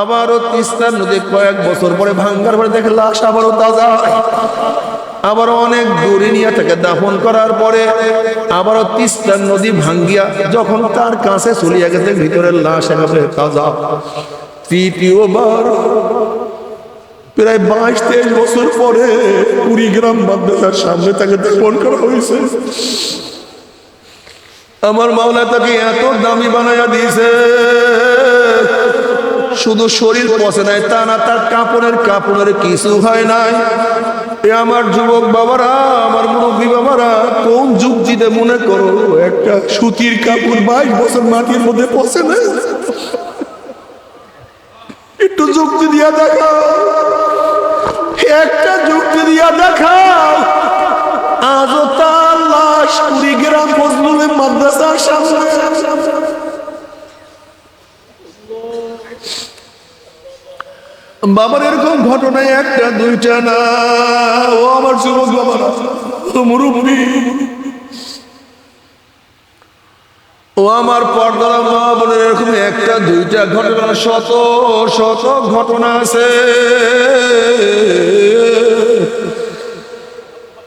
আবারও তিস্তার নদী কয়েক বছর পরে ভাঙ্গার পরে দেখে লাশ আবারও তাজা আবার অনেক দূরে নিয়ে তাকে দাফন করার পরে আবারও তিস্তার নদী ভাঙ্গিয়া যখন তার কাছে চলিয়া গেছে ভিতরের লাশ একেবারে তাজা। তৃতীয়বার প্রায় বাইশ তেইশ বছর পরে কুড়িগ্রাম মাদ্রাসার সামনে তাকে দাফন করা হয়েছে। আমার মাওলা তাকে এত দামি বানাইয়া দিয়েছে। শুধু শরীর পচে নাই, তা না, তার কাপড়ের কাপড়ের কিছু হয় নাই। আমার যুবক বাবারা, আমার মুরব্বী বাবারা, কোন যুক্তিতে মনে করো, একটা সুতির কাপড় বাইশ বছর মাটির মধ্যে পচে না একটু যুক্তি দিয়া দেখাও, একটা যুক্তি দিয়া দেখাও, আজও তার লাশ কুড়িগ্রাম ফজলুলের মাদ্রাসার সামনে। বাবার এরকম ঘটনায় একটা, দুইটা না। ও আমার যুবক বাবারা ও মুরব্বী। ও আমার পর্দার মা বোনের এরকম একটা, দুইটা ঘটনা, শত শত ঘটনা আছে।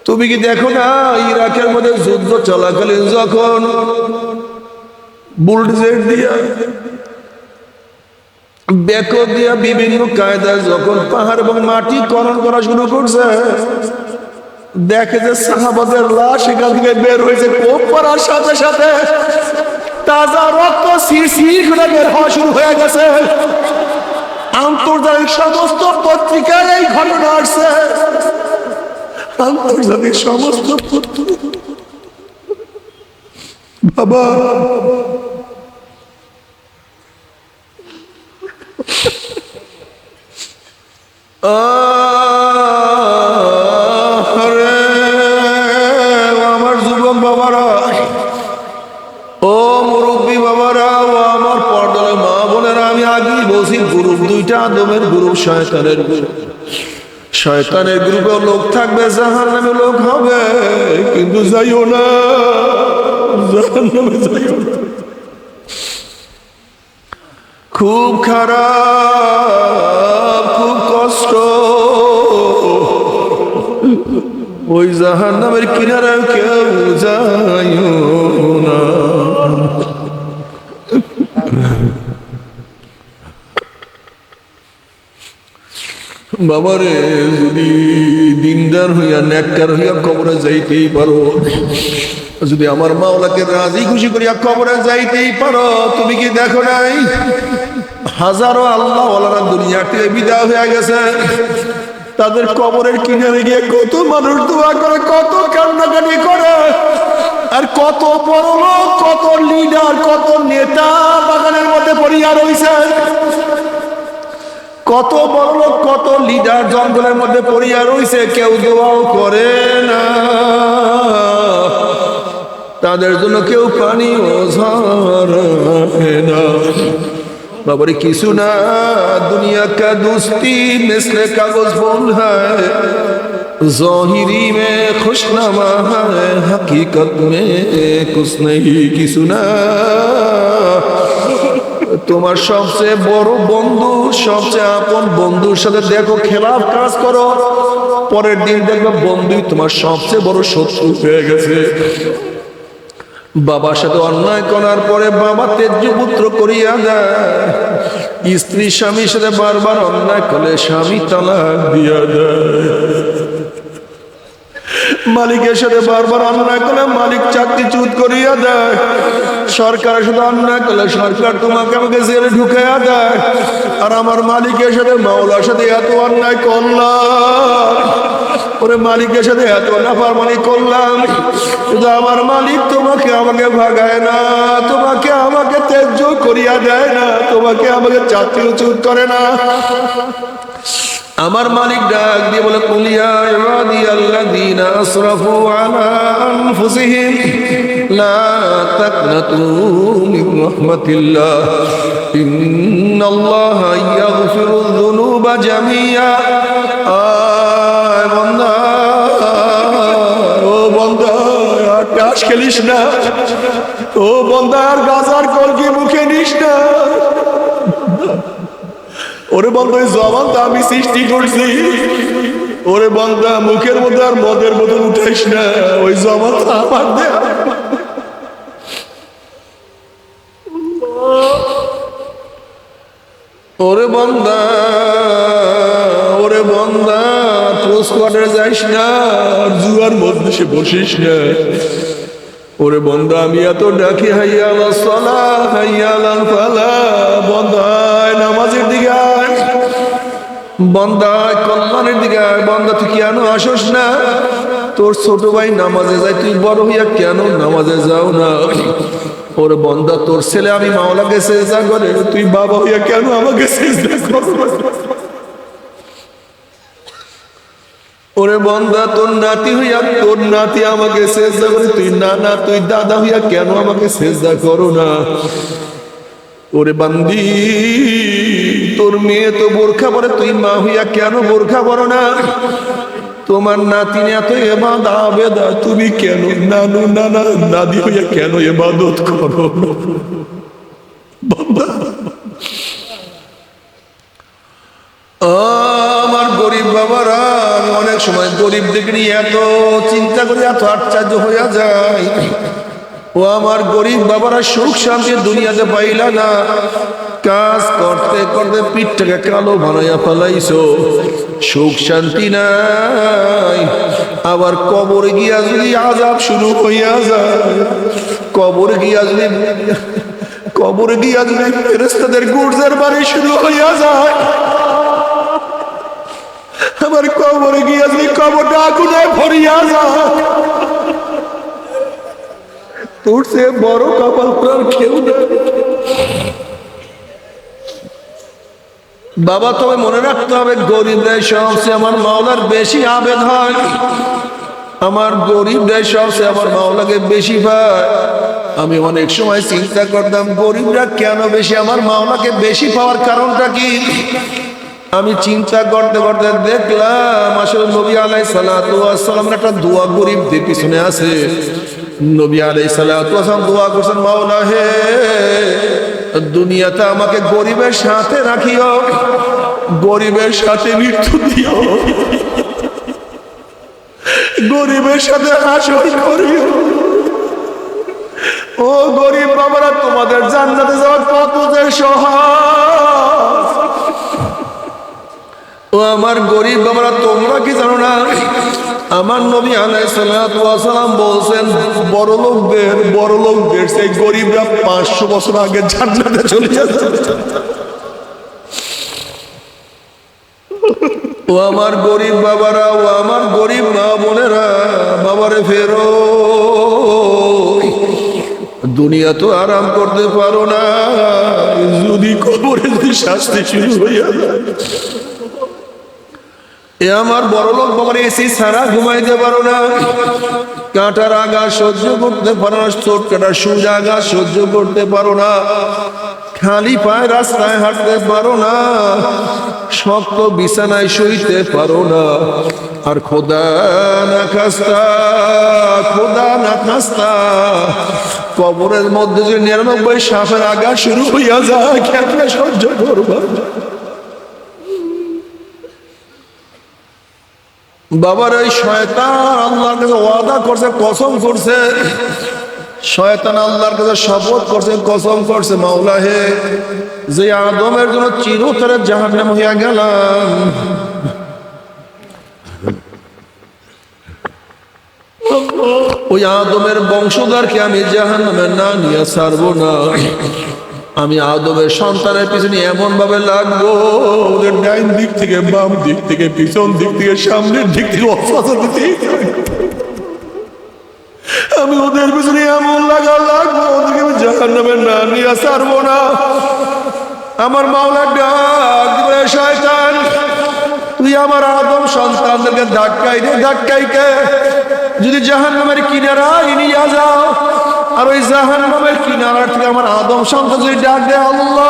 তুমি কি দেখো না, ইরাকের মধ্যে যুদ্ধ চলাকালীন যখন বুলডোজার দিয়া বেকো দিয়া বিভিন্ন কায়দায় যখন পাহাড় এবং মাটি খনন করা শুরু করছে, দেখে যে সাহাবাদের লাশ এখান থেকে বের হয়েছে কোপ করার সাথে সাথে তাজা রক্ত শিরশির করে বের হওয়া শুরু হয়ে গেছে। আন্তর্জাতিক সমস্ত পত্রিকায় এই ঘটনা আসছে। আন্তর্জাতিক সমস্ত পত্রিকা বাবা আমার যুবক বাবারা, ও মুরব্বী বাবারা, ও আমার পর্দার মা বোনেরা, আমি আগেই বলছি, গ্রুপ দুইটা আদমের গ্রুপ, শয়তানের গ্রুপ। শয়তানের গ্রুপে লোক থাকবে জাহান নামে লোক হবে, কিন্তু যাইও না জাহান নামে যাইও না। খুব খারাপ। ওই জাহান নামের কিনারা কেউ যাইও না। বাবারে, যদি দিনদার হইয়া নেককার হইয়া কবরে যাইতেই পারো, যদি আমার মাওলাকে রাজি খুশি করিয়া কবরে যাইতেই পারো, তুমি কি দেখো নাই? হাজারো আল্লাহ ওলারা দুনিয়া থেকে বিদায় হয়ে গেছে। তাদের কবরের কিনারে গিয়ে কত মানুষ দোয়া করে, কত কান্নাকাটি করে। আর কত বড় কত লিডার কত নেতা বাগানের মধ্যে পড়িয়া রয়েছে কত বড় কত লিডার জঙ্গলের মধ্যে পড়িয়া রয়েছে কেউ দোয়াও করে না। তাদের জন্য কেউ পানি ঝরে না। বাবারে, কিছু না দুনিয়া কা দুস্তি মিসলে কাগজ বোন হায়। জহিরি মে খুশনামা হায়, হকিকত মে কুছ নেই, কিছু না। তোমার সবচেয়ে বড় বন্ধু, সবচেয়ে আপন বন্ধুর সাথে দেখো খেলাফ কাজ করো। পরের দিন দেখবে বন্ধুই তোমার সবচেয়ে বড় শত্রু হয়ে গেছে। বাবার সাথে অন্যায় করার পরে বাবা তেজ্য পুত্র করিয়া দেয়। স্ত্রী স্বামীর সাথে বারবার অন্যায় করলে স্বামী তালাক দিয়া দেয়। মালিকের সাথে বারবার অন্যায় করে মালিক চাকরি চুত করিয়া দেয়। সরকারের সাথে অন্যায় করলে সরকার তোমাকে আমাকে জেলে ঢুকাইয়া দেয়। আর আমার মালিকের সাথে মাওলার সাথে এত অন্যায় করলাম। ওরে মালিকের সাথে এত নাফারমানি করলাম কিন্তু আমার মালিক তোমাকে আমাকে ভাগায় না, তোমাকে আমাকে তেজ্য করিয়া দেয় না, তোমাকে আমাকে চাকরি উচিত করে না। আমার মালিক ডাক দিয়ে বলে, কুলিয়া ইবাদি আল্লাযীনা আসরাফু আলা আনফুসিহিম। রাহমাতিল্লাহ। ইন্নাল্লাহা ইয়াগফিরু যুনুবা জামিয়া। আয় বান্দা, ও বান্দা, আর টাস খেলিস না। ও বান্দা, আর গাজার কলকি মুখে নিস না। ওরে বন্ধ জবান তো আমি সৃষ্টি করছি। ওরে বন্ধা মুখের মধ্যে আর মদের বোতল উঠাইস না। ওই জবান তো আমার দেয়া ওরে বন্দা, ওরে বন্দা পোস্ট কোয়ার্টারে যাইস না জুয়ার মধ্যে সে বসিস না। ওরে বন্দা, আমি এত ডাকি, হাইয়া আলা সলা, হাইয়া আলাল ফালা, বন্দায় নামাজের দিকে আয়। বন্দায় কল্যাণের দিকে আয়, বন্দা, তুই কেন আসোস না? তোর ছোট ভাই নামাজে যায়, তুই বড় হইয়া কেন নামাজে যাও না? ওর বন্দা, তোর ছেলে আমি মাওলাকে সেজদা করে, তুই বাবা হইয়া কেন আমাকে ওরে বন্দা, তোর নাতি হইয়া, তোর নাতি আমাকে সেজদা করে, তুই না না তুই দাদা হইয়া কেন আমাকে সেজদা করো না? ওরে বান্দি, তোর মেয়ে তো বোরখা পরে, তুই মা হইয়া কেন বোরখা পরো না? তোমার নাতিন এত এবাদ আবেদা, তুমি কেন নানু, নানা, নাদি হইয়া কেন এবাদত করো? আমার গরিব বাবারা, আমি অনেক সময় গরিব দেখে এত চিন্তা করি, এত আশ্চর্য হইয়া যায় ও আমার গরিব বাবারা, সুখ শান্তি দুনিয়াতে পাইলা না। কাজ করতে করতে পিঠটাকে কালো বানাইয়া ফেলাইছো। সুখ শান্তি নাই। আবার কবরে গিয়া যদি আজাব শুরু হইয়া যায়, কবরে গিয়া যদি কবরে গিয়া যদি ফেরেস্তাদের গুর্জের বাড়ি শুরু হইয়া যায়, আবার কবরে গিয়া যদি কবরটা আগুনে ভরিয়া যায়। তোর সে বড় কপাল করার কেউ বাবা, তবে মনে রাখতে হবে গরিবরাই সবচেয়ে আমার মাওলার বেশি আবেদ হয়। আমার গরিবরাই সবচেয়ে আমার মাওলাকে বেশি পায়। আমি অনেক সময় চিন্তা করতাম, গরিবরা কেন বেশি আমার মাওলাকে বেশি পাওয়ার কারণটা কি? আমি চিন্তা করতে করতে দেখলাম, আসলে নবী আলাই সালাতামের একটা দোয়া গরিবদের পিছনে আছে। নবী আলাই সালাতাম দোয়া করছেন, মাওলা হে দুনিয়াতে আমাকে গরিবের সাথে রাখিও, গরিবের সাথে মৃত্যু দিও। গরিবের সাথে হাসর করিও। ও গরিব বাবারা, তোমাদের জান্নাতে যাওয়ার কত যে সহজ ও আমার গরিব বাবারা, তোমরা কি জানো না? আমার নবী আলাইসালাম বলছেন বড় লোকদের বড় লোকদের সেই গরিবরা পাঁচশো বছর আগে জান্নাতে চলে যাচ্ছে। ও আমার গরিব বাবারা, ও আমার গরিব মা বোনেরা, বাবারে ফেরো। দুনিয়া তো আরাম করতে পারো না, যদি কবরে যদি শাস্তি শুরু হইয়া এ আমার বড় লোক বাবার এসি সারা ঘুমাইতে পারো না। কাঁটার আগা সহ্য করতে পারো না, চোট কাটার সুজা আগা সহ্য করতে পারো না। খালি পায়ে রাস্তায় হাঁটতে পারো না, শক্ত বিছানায় শুইতে পারো না। আর খোদা না খাস্তা, খোদা না খাস্তা, কবরের মধ্যে যে নিরানব্বই সাপের আগা শুরু হইয়া যায়, কেমনে সহ্য করবা? বাবার ওই শয়তান আল্লাহর কাছে ওয়াদা করছে, কসম করছে। শয়তান আল্লাহর কাছে শপথ করছে, কসম করছে, মাওলা হে, যে আদমের জন্য চিরতরে জাহান্নাম হইয়া গেলাম। ওই আদমের বংশধরকে আমি জাহান্নামে না নিয়ে ছাড়বো না। আমি আদমের সন্তানের পিছনে এমন ভাবে লাগবো ওদের ডাইন দিক থেকে বাম দিক থেকে, পিছন দিক থেকে, সামনের দিক থেকে আমি ওদের পিছনে এমন লাগা লাগবো ওদেরকে আমি নামে না নিয়ে ছাড়বো না। আমার মাওলা ডাক শয়তান, তুই আমার আদম সন্তানদেরকে ধাক্কাই দে, ধাক্কাই কে যদি জাহান নামের কিনারায় নিয়ে যাও আর ওই জাহান নামের কিনারা থেকে আমার আদম সন্তান যদি ডাক দে আল্লাহ।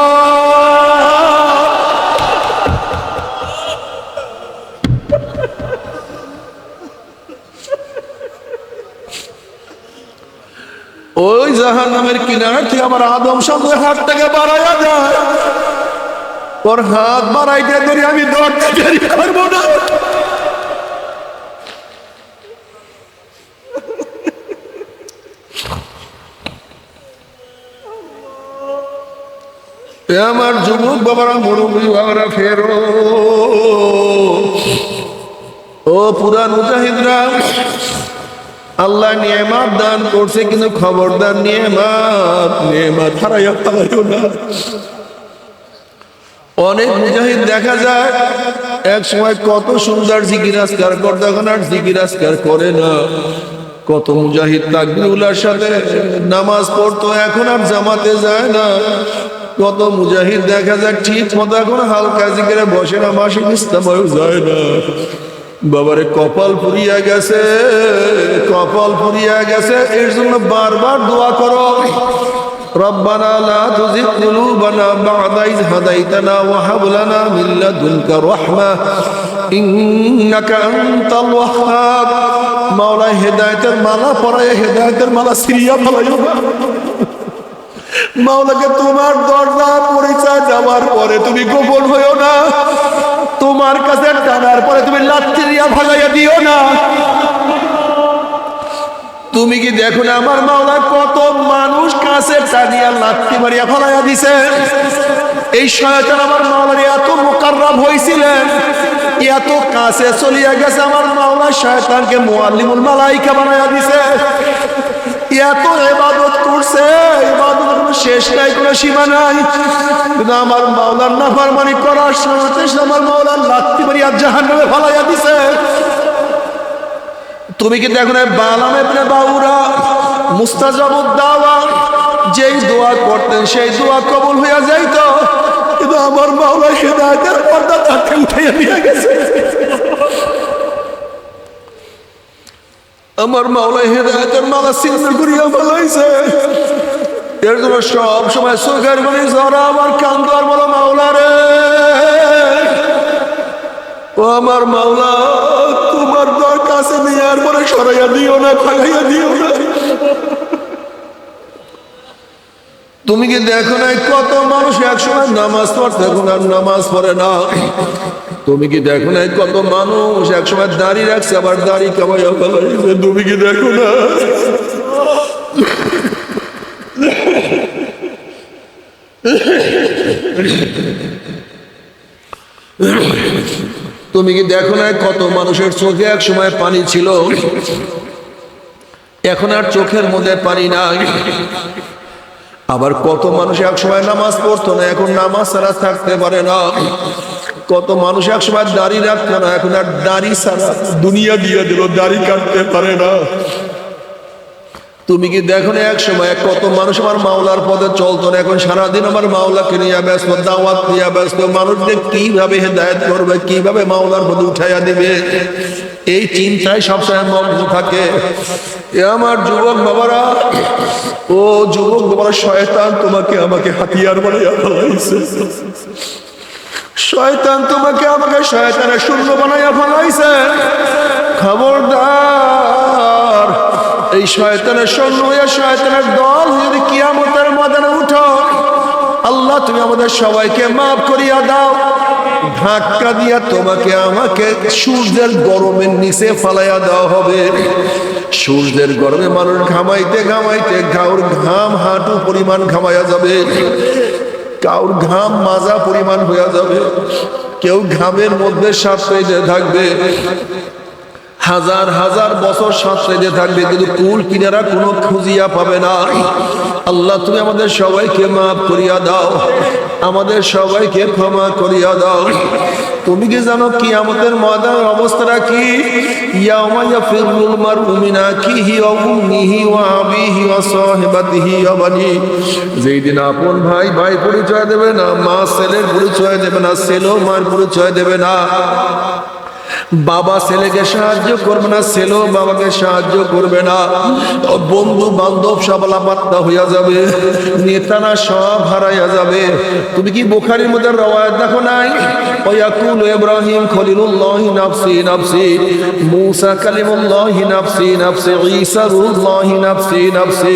ওই জাহান নামের কিনারা থেকে আমার আদম সন্তান হাতটাকে বাড়াইয়া যায় ওর হাত বাড়াইতে ধরি আমি দরজা বেরি করব না। এ আমার যুবক বাবারা মুরব্বী বাবারা, ফেরো। ও পুরান মুজাহিদরা, আল্লাহ নিয়ামাত দান করছে, কিন্তু খবরদার নিয়ামাত নিয়ামাত হারাইয়া পালাইও না। অনেক মুজাহিদ দেখা যায়, এক সময় কত সুন্দর জিকিরাজকার করতে এখন আর জিকিরাজকার করে না। কত মুজাহিদ তাকবিরুল্লাহর সাথে নামাজ পড়তো, এখন আর জামাতে যায় না। কত মুজাহিদ দেখা যায় ঠিক মতো এখন হালকা জিকিরে বসে না মাসে ইস্তামাও যায় না বাবারে কপাল পুরিয়া গেছে কপাল পুরিয়া গেছে এর জন্য বারবার দোয়া করো ربنا لا تزغ قلوبنا بعد إذ هديتنا وهب لنا من لدنك رحمة إنك أنت الوهاب মাওলা হেদায়েতের মালা পরায় হেদায়েতের মালা সিরিয়া ফলাইও না মাওলাকে তোমার দরজা পরিচয় দেওয়ার পরে তুমি গোপন হইও না। তোমার কাছে টানার পরে তুমি লাত্তিরিয়া ভাগাইয়া দিও না। তুমি কি দেখো না আমার মাওলা কত মানুষ কাছে টানিয়া লাত্তি মারিয়া ফলাইয়া দিছে? এই শয়তান আমার মাওলার এত মোকাররাব হয়েছিলেন এত কাছে চলিয়া গেছে আমার মাওলা শয়তানকে মুআল্লিমুল মালাইকা বানাইয়া দিছে। এত ইবাদত করছে কোনো শেষ নাই, কোনো সীমা নাই। কিন্তু আমার মাওলার নাফরমানি করার সাথে আমার মাওলার লাত্তি মারিয়া জাহান্নামে ফলাইয়া দিছে। তুমি কিন্তু এখন বালাম বাউরা মুস্তাজাবুদ দাওয়া যেই দোয়া করতেন, সেই দোয়া কবুল হইয়া যাইতো। কিন্তু আমার মাওলা হেদায়েতের পর্দা তাকে উঠাইয়া নিয়ে গেছে। আমার মাওলা হেদায়েতের মালা ছিন্ন করিয়া ফেলাইছে। এর জন্য সব সময় চোখের মনে জরা আমার কান্দার বলো মাওলা রে ও আমার মাওলা, তোমার দর কাছে নেওয়ার পরে সরাইয়া দিও না ফাগাইয়া দিও না। তুমি কি দেখো না কত মানুষ একসময় নামাজ পড়তে এখন আর নামাজ পড়ে না। তুমি কি দেখো না কত মানুষ একসময় দাঁড়িয়ে রাখছে, আবার দাঁড়িয়ে কামাইয়া তুমি কি দেখো না? তুমি কি দেখো না কত মানুষের চোখে এক সময় পানি ছিল? এখন আর চোখের মধ্যে পানি নাই। আবার কত মানুষ এক সময় নামাজ পড়তো না, এখন নামাজ ছাড়া থাকতে পারে না। কত মানুষ এক সময় দাড়ি রাখতো না, এখন আর দাড়ি ছাড়া দুনিয়া দিয়ে দিল, দাড়ি কাটতে পারে না। তুমি কি দেখো না এক সময় কত মানুষ আমার মাওলার পদে চলতো না? এখন সারাদিন আমার মাওলাকে নিয়ে ব্যস্ত, দাওয়াত নিয়ে ব্যস্ত। মানুষদের কীভাবে হেদায়ত করবে, কীভাবে মাওলার পদে উঠাইয়া দিবে? এই চিন্তায় সবসময় মগ্ন থাকে। এ আমার যুবক বাবারা, ও যুবক বাবারা, শয়তান তোমাকে আমাকে হাতিয়ার বানাইয়া ফেলাইছে। শয়তান তোমাকে আমাকে শয়তানের শূন্য বানাইয়া ফেলাইছে। খবরদার এই শয়তানের সৈন্য হইয়া শয়তানের দল যদি কিয়ামতের ময়দানে উঠো, আল্লাহ তুমি আমাদের সবাইকে মাফ করিয়া দাও। ধাক্কা দিয়া তোমাকে আমাকে সূর্যের গরমের নিচে ফালাইয়া দেওয়া হবে। সূর্যের গরমে মানুষ ঘামাইতে ঘামাইতে ঘাউর ঘাম হাঁটু পরিমাণ ঘামাইয়া যাবে। কাউর ঘাম মাজা পরিমাণ হইয়া যাবে। কেউ ঘামের মধ্যে শ্বাস পেতে থাকবে। হাজার হাজার বছর পেতে থাকবে, কিন্তু কুল কিনারা কোনো খুঁজিয়া পাবে না। আল্লাহ, তুমি আমাদের সবাইকে মাফ করিয়া দাও। আমাদের সবাইকে ক্ষমা করিয়া দাও। তুমি কি জানো কি, আমাদের ময়দানের অবস্থাটা কি? ইয়াউমা ইয়াফিরুল মারউ মিন আখিহি ওয়া উম্মিহি ওয়া আবিহি ওয়া সাহিবাতিহি ওয়া বানি যেই দিন আপন ভাই ভাই পরিচয় দেবে না, মা ছেলের পরিচয় দেবে না, ছেলেও মার পরিচয় দেবে না। বাবা ছেলেকে সাহায্য করবে না, ছেলেও বাবাকে সাহায্য করবে না। বন্ধু বান্ধব সব পাত্তা হইয়া যাবে নেতারা সব হারাইয়া যাবে। তুমি কি বোখারির মধ্যে রওয়ায় দেখো নাই? ওয়াকুল ইব্রাহিম খলিলুল্লাহ নাফসি নাফসি। মুসা কালিমুল্লাহ নাফসি নাফসি। ঈসা রুহুল্লাহ নাফসি নাফসি।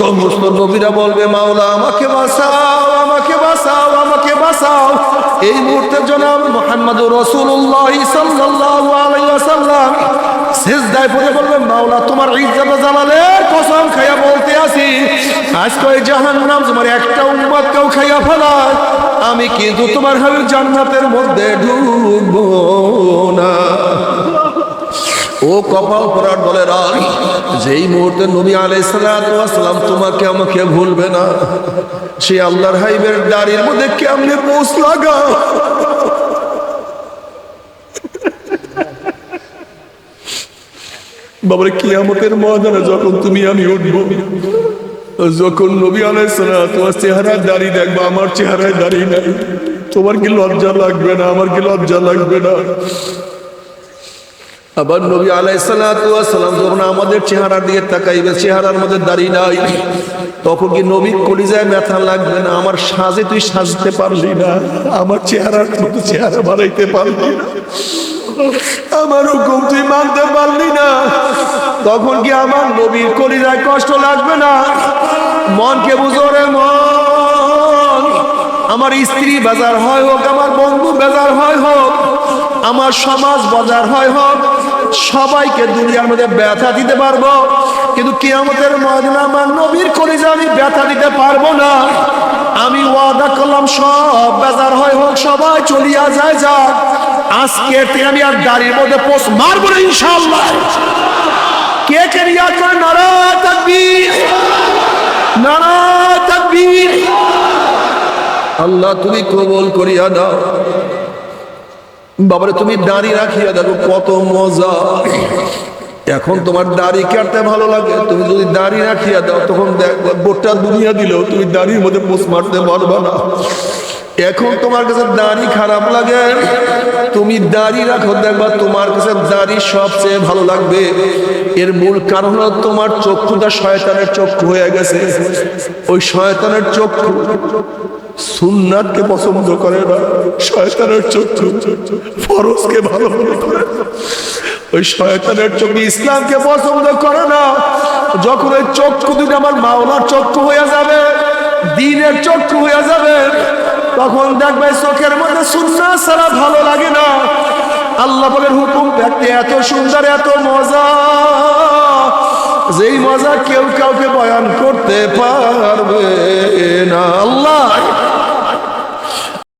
সমস্ত নবীরা বলবে, মাওলা আমাকে বাঁচাও আমাকে বাঁচাও আমাকে বাঁচাও। এই মুহূর্তে জনাব মোহাম্মদ রসুল্লাহ ওয়াসাল্লাম শেষদায় পড়ে বলবেন, মাওলা, তোমার ইজ্জত জালালের কসম খাইয়া বলতে আসি। আজকে ওই জাহান্নাম তোমার একটা উম্মত কেউ খাইয়া ফেলায়। আমি কিন্তু তোমার হাবিব জান্নাতের মধ্যে ঢুকবো না। ও কপাল পরার দলেরা যেই মুহূর্তে নবী আলাইসালাম তোমাকে আমাকে ভুলবে না, সে আল্লাহর হাইবের দাড়ির মধ্যে কেমনে পোষ লাগা বাবার, কিয়ামতের ময়দানে যখন তুমি আমি উঠবো, যখন নবী আলাইসালাম তোমার চেহারায় দাড়ি দেখব, আমার চেহারায় দাড়ি নাই। তোমার কি লজ্জা লাগবে না? আমার কি লজ্জা লাগবে না? আবার নবী আলাইসালাম যখন আমাদের চেহারার দিকে তাকাইবে, চেহারার মধ্যে দাঁড়িয়ে নাই, তখন কি নবী কলিজায় ব্যথা লাগবে না? আমার সাজে তুই সাজতে পারলি না, আমার চেহারার মতো চেহারা বানাইতে পারলি না, আমার হুকুম তুই মানতে পারলি না। তখন কি আমার নবীর কলিজায় কষ্ট লাগবে না? মনকে বুঝো রে মন, আমার স্ত্রী বাজার হয় হোক, আমার বন্ধু বাজার হয় হোক, আমার সমাজ বাজার হয় হোক সবাইকে দুনিয়ার মধ্যে ব্যথা দিতে পারব, কিন্তু কিয়ামতের ময়দানে আমার নবীর কলিজা আমি ব্যথা দিতে পারব না। আমি ওয়াদা করলাম, সব বেজার হয় হোক, সবাই চলিয়া যায় যাক। আজকে আমি আর গাড়ির মধ্যে পোষ মারবো না ইনশাল্লাহ কে কে রিয়াজ করে নারা তাকবীর। নারা তাকবীর। আল্লাহ তুমি কবল করিয়া দাও বাবারে, তুমি দাড়ি রাখিয়া দেখো, কত মজা। এখন তোমার দাড়ি কাটতে ভালো লাগে। তুমি যদি দাড়ি রাখিয়া দাও, তখন দেখ গোটা দুনিয়া দিলেও তুমি দাড়ির মধ্যে পোষ মারতে পারবা না। এখন তোমার কাছে দাড়ি খারাপ লাগে। তুমি দাড়ি রাখো, দেখবা তোমার কাছে দাড়ি সবচেয়ে ভালো লাগবে। এর মূল কারণ হলো তোমার চক্ষুটা শয়তানের চক্ষু হয়ে গেছে। ওই শয়তানের চক্ষু সুন্নাতকে পছন্দ করে না, শয়তানের চক্ষু ফরজকে ভালো মনে করে। ওই শয়তানের চক্ষু ইসলামকে পছন্দ করে না। যখন ওই চক্ষু দুটো আমার মাওলার চক্ষু হয়ে যাবে, দিনের চক্ষু হয়ে যাবে তখন দেখবে চোখের মধ্যে সুন্দর সারা ভালো লাগে না। আল্লাহ বলে হুকুম দেখতে এত সুন্দর, এত মজা। যেই মজা কেউ কাউকে বয়ান করতে পারবে না। আল্লাহ